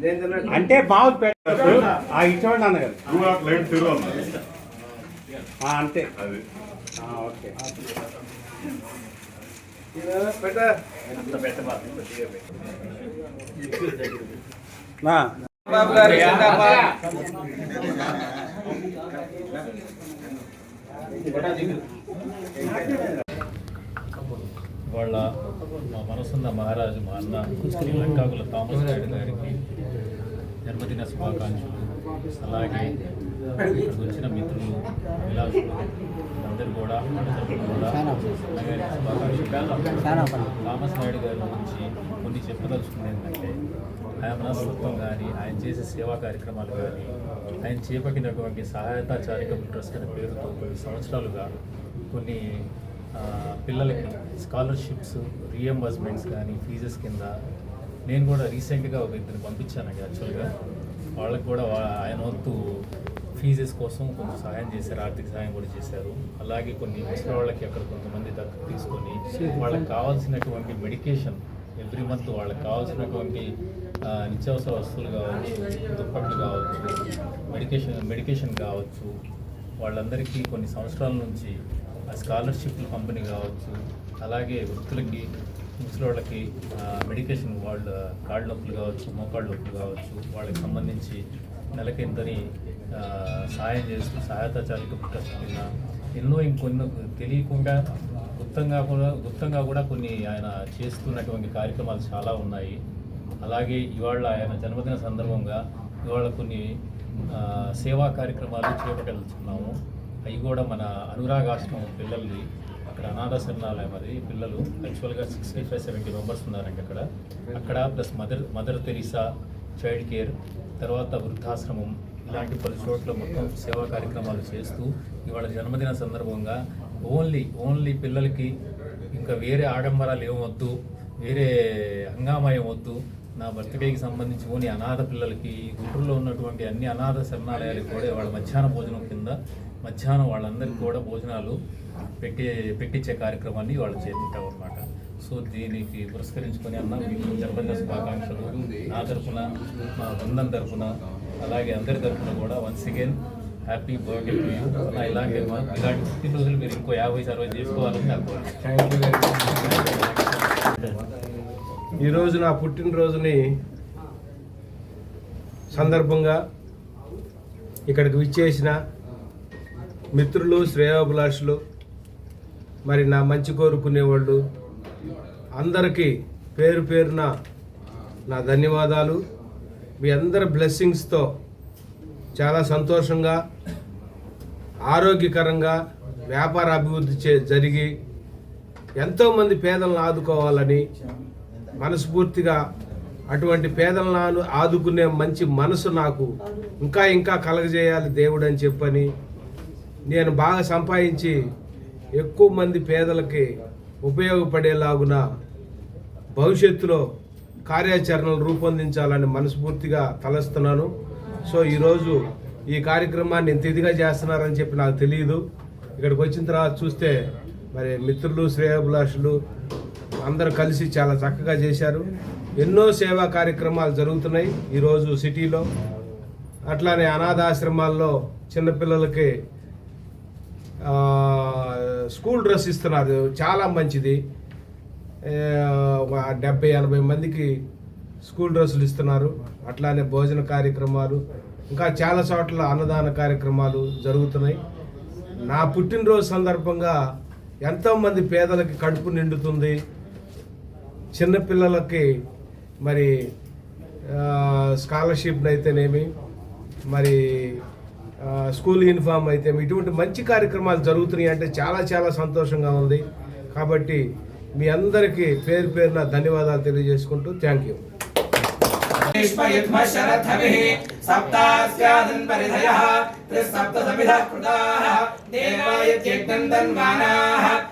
నేను తిన్నట్టు అంటే బాగు ఆ అన్నగారు. తిరుగు అన్నా. ఆ, అంతే. అది. ఆ, ఓకే. పెట్ట. నా. బాబు గారు. వాళ్ళ మా మనసున్న మహారాజు మా అన్న లంకాకుల థామస్ నాయుడు గారికి జన్మదిన శుభాకాంక్షలు. అలాగే ఇక్కడికి వచ్చిన మిత్రులు విలాసులు అందరూ కూడా కూడా శుభాకాంక్షలు. థామస్ నాయుడు గారి గురించి కొన్ని చెప్పదలుచుకుంది ఏంటంటే ఆయన మనస్తత్వం కానీ ఆయన చేసే సేవా కార్యక్రమాలు కానీ ఆయన చేపట్టినటువంటి సహాయతా చారిటబుల్ ట్రస్ట్ అనే పేరుతో కొన్ని సంవత్సరాలుగా కొన్ని పిల్లలకి స్కాలర్షిప్స్ రీఎంబర్స్మెంట్స్ కానీ ఫీజెస్ కింద నేను కూడా రీసెంట్గా ఒక ఇద్దరు పంపించాను యాక్చువల్గా. వాళ్ళకి కూడా ఆయన వంతు ఫీజెస్ కోసం కొంచెం సహాయం చేశారు ఆర్థిక సహాయం కూడా చేశారు. అలాగే కొన్ని ముసలి వాళ్ళకి అక్కడ కొంతమంది దత్తత తీసుకొని వాళ్ళకి కావాల్సినటువంటి మెడికేషన్ ఎవ్రీ మంత్ వాళ్ళకి కావాల్సినటువంటి నిత్యావసర వస్తువులు కావచ్చు దుప్పట్లు కావచ్చు మెడికేషన్ మెడికేషన్ కావచ్చు వాళ్ళందరికీ కొన్ని సంవత్సరాల నుంచి స్కాలర్షిప్లు పంపిణీ కావచ్చు అలాగే వృత్తులకి ముసలోళ్ళకి మెడికేషన్ వాళ్ళ కాళ్ళ నొప్పులు కావచ్చు మోకాళ్ళ నొప్పులు కావచ్చు వాళ్ళకి సంబంధించి నెలకి ఇంతని సహాయం చేస్తూ సహాయత చారిటబుల్ ట్రస్ట్ కింద ఎన్నో ఇంకొన్ని తెలియకుండా గుప్తంగా కూడా గుప్తంగా కూడా కొన్ని ఆయన చేస్తున్నటువంటి కార్యక్రమాలు చాలా ఉన్నాయి. అలాగే ఇవాళ ఆయన జన్మదిన సందర్భంగా ఇవాళ కొన్ని సేవా కార్యక్రమాలు చేపట్టలుచుకున్నాము అవి కూడా మన అనురాగాశ్రమం పిల్లల్ని అక్కడ అనాథ శరణాలయం అది పిల్లలు. యాక్చువల్గా సిక్స్టీ ఫైవ్ సెవెంటీ మెంబర్స్ ఉన్నారండి అక్కడ. అక్కడ plus mother mother Teresa child care తర్వాత వృద్ధాశ్రమం ఇలాంటి పలు చోట్ల మొత్తం సేవా కార్యక్రమాలు చేస్తూ ఇవాళ జన్మదిన సందర్భంగా ఓన్లీ ఓన్లీ పిల్లలకి ఇంకా వేరే ఆడంబరాలు ఏమొద్దు వేరే అంగామయం వద్దు నా బర్త్డేకి సంబంధించి ఓన్లీ అనాథ పిల్లలకి గుంటూరులో ఉన్నటువంటి అన్ని అనాథ శరణాలయాలకు కూడా వాళ్ళ మధ్యాహ్న భోజనం కింద మధ్యాహ్నం వాళ్ళందరికీ కూడా భోజనాలు పెట్టి పెట్టించే కార్యక్రమాన్ని వాళ్ళు చేపట్టాం అనమాట సో దీనికి పురస్కరించుకొని అన్న మీకు జన్మదిన శుభాకాంక్షలు. నా తరఫున మా బృందం తరఫున అలాగే అందరి తరఫున కూడా once again happy birthday to you అలా ఇలాంటి ఇలాంటి పుట్టినరోజులు మీరు ఇంకో యాభై అరవై చేసుకోవాలని నాకు. ఈరోజు నా పుట్టినరోజుని సందర్భంగా ఇక్కడికి విచ్చేసిన మిత్రులు శ్రేయోభిలాషులు మరి నా మంచి కోరుకునేవాళ్ళు అందరికీ పేరు పేరున నా ధన్యవాదాలు. మీ అందరి బ్లెస్సింగ్స్తో చాలా సంతోషంగా ఆరోగ్యకరంగా వ్యాపార అభివృద్ధి చే జరిగి ఎంతోమంది పేదలను ఆదుకోవాలని మనస్ఫూర్తిగా అటువంటి పేదలను ఆదుకునే మంచి మనసు నాకు ఇంకా ఇంకా కలగజేయాలి దేవుడు అని చెప్పని నేను బాగా సంపాదించి ఎక్కువ మంది పేదలకి ఉపయోగపడేలాగున భవిష్యత్తులో కార్యాచరణలు రూపొందించాలని మనస్ఫూర్తిగా తలస్తున్నాను. సో ఈరోజు ఈ కార్యక్రమాన్ని ఇంత ఇదిగా చేస్తున్నారని చెప్పి నాకు తెలియదు. ఇక్కడికి వచ్చిన తర్వాత చూస్తే మరి మిత్రులు శ్రేయోభిలాషులు అందరూ కలిసి చాలా చక్కగా చేశారు. ఎన్నో సేవా కార్యక్రమాలు జరుగుతున్నాయి ఈరోజు సిటీలో. అట్లానే అనాథాశ్రమాల్లో చిన్నపిల్లలకి స్కూల్ డ్రెస్ ఇస్తున్నారు. చాలా మంచిది. ఒక డెబ్బై ఎనభై మందికి స్కూల్ డ్రెస్సులు ఇస్తున్నారు. అట్లానే భోజన కార్యక్రమాలు ఇంకా చాలా చోట్ల అన్నదాన కార్యక్రమాలు జరుగుతున్నాయి. నా పుట్టినరోజు సందర్భంగా ఎంతోమంది పేదలకి కడుపు నిండుతుంది. చిన్నపిల్లలకి మరి స్కాలర్షిప్ అయితేనేమి మరి స్కూల్ యూనిఫామ్ అయితే ఇటువంటి మంచి కార్యక్రమాలు జరుగుతున్నాయి అంటే చాలా చాలా సంతోషంగా ఉంది. కాబట్టి మీ అందరికీ పేరు పేరున ధన్యవాదాలు తెలియజేసుకుంటూ థ్యాంక్ యూ.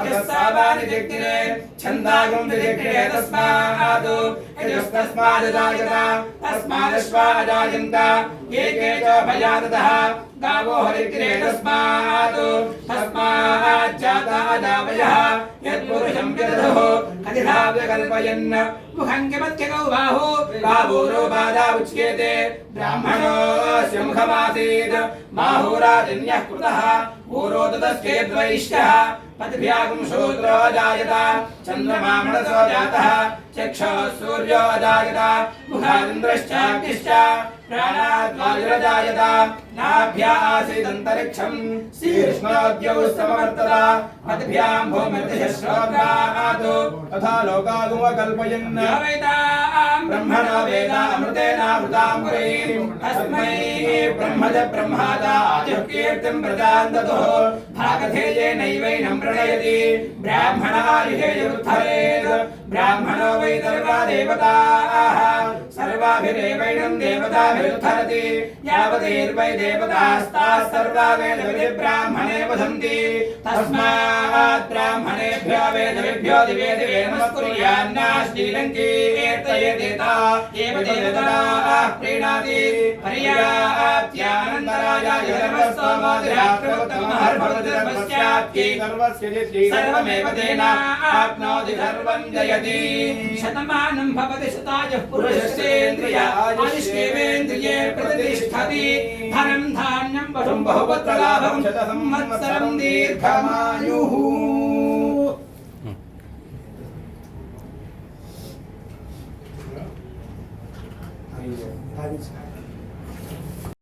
अजस्सावानि जग्निरे छन्दागुं विजग्निरे तस्मात् यजस्तस्मादजायत तस्मादश्वाजायन्त एके च भयादतः गावो हरिग्रे तस्मात् तस्मात् जातादावयः यत्पुरुषं विदधुः कथिधा व्यकल्पयन् मुखं किमत्यगौ बाहु बाहूरो बाधा उच्येते ब्राह्मणोऽस्य मुखमासीत् बाहुराजन्यः कृतः पूरो ततश्चेद्वैश्यः पद्भ्यागं शूद्रो जायत चन्द्रमा मनसो जातः चक्षुः सूर्यो जायत मुखादिन्द्रश्चाग्निश्च प्राणाद्वायुरजायत नाभ्या आसीदन्तरिक्षम् शीर्ष्णोद्यौ समवर्तत पद्भ्यां भूमिर्दिशश्रोत्रात् तथा लोकागुमकल्पयन् ब्रह्मणो वेदामृतेनामृतां पुरीम् तस्मै ब्रह्मज ब्रह्मादायुः कीर्तिं प्रदान् ददुः भागधेयेनैवैनं प्रणयति ब्राह्मणारिहेयुत्थरेत् ब्राह्मणो वै सर्वा देवताः सर्वाभिरेवैनं देवताभिरुत्थरति यावदेर्वै देवतास्ताः सर्वा वेदविधि ब्राह्मणे वदन्ति तस्मात् ब्राह्मणेभ्यो वेदविभ्यो दिवे दिवे नमस्कुर्यान्ना श्रीलङ्कीर्तयेदेता एव देवताः प्रीणाति पर्याप्त्यानन्दराजाय धर्मस्तोमोदिरात्रमुत्तमहर्भवतिर्मस्याप्ति सर्वमेव तेन सर्वं जयति। शतमानं भवति शतायः पुरुषस्येन्द्रिय आयुष्येवेन्द्रिये प्रतिष्ठति। धनं धान्यं दीर्घमायुः।